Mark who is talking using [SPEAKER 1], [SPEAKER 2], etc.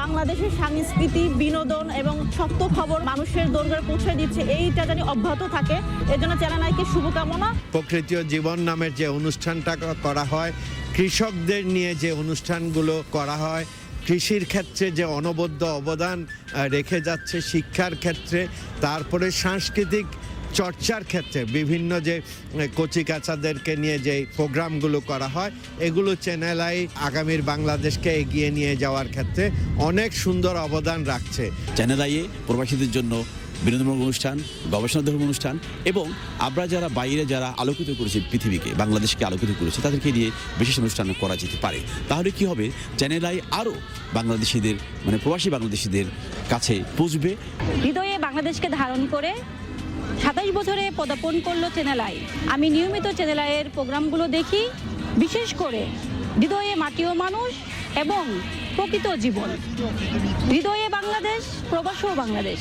[SPEAKER 1] বাংলাদেশের সংস্কৃতি বিনোদন এবং সত্য খবর মানুষের দরবারে পৌঁছে দিচ্ছে, এইটা জানি অব্যাহত থাকে। এর জন্য চ্যানেল আইকে শুভকামনা
[SPEAKER 2] প্রকৃতীয় জীবন নামের যে অনুষ্ঠানটা করা হয়, কৃষকদের নিয়ে যে অনুষ্ঠানগুলো করা হয়, কৃষির ক্ষেত্রে যে অনবদ্য অবদান রেখে যাচ্ছে শিক্ষার ক্ষেত্রে, তারপরে সাংস্কৃতিক চর্চার ক্ষেত্রে বিভিন্ন যে কচি কাচাদেরকে নিয়ে যে প্রোগ্রামগুলো করা হয় এগুলো চ্যানেল আই আগামীর বাংলাদেশকে এগিয়ে নিয়ে যাওয়ার ক্ষেত্রে অনেক সুন্দর অবদান রাখছে।
[SPEAKER 3] চ্যানেল আইয়ে প্রবাসীদের জন্য বিনোদনমূলক অনুষ্ঠান গবেষণাধর্মী অনুষ্ঠান এবং আমরা যারা বাইরে যারা আলোকিত করেছি পৃথিবীকে বাংলাদেশকে আলোকিত করেছে তাদেরকে নিয়ে বিশেষ অনুষ্ঠান করা যেতে পারে। তাহলে কি হবে? চ্যানেল আই আরও বাংলাদেশিদের মানে প্রবাসী বাংলাদেশিদের কাছে পৌঁছবে।
[SPEAKER 4] হৃদয়ে বাংলাদেশকে ধারণ করে সাতাশ বছরে পদার্পণ করল চ্যানেল আই আমি নিয়মিত চ্যানেল আইয়ের প্রোগ্রামগুলো দেখি, বিশেষ করে হৃদয়ে মাটিও মানুষ এবং প্রকৃত জীবন। হৃদয়ে বাংলাদেশ প্রবাসও বাংলাদেশ।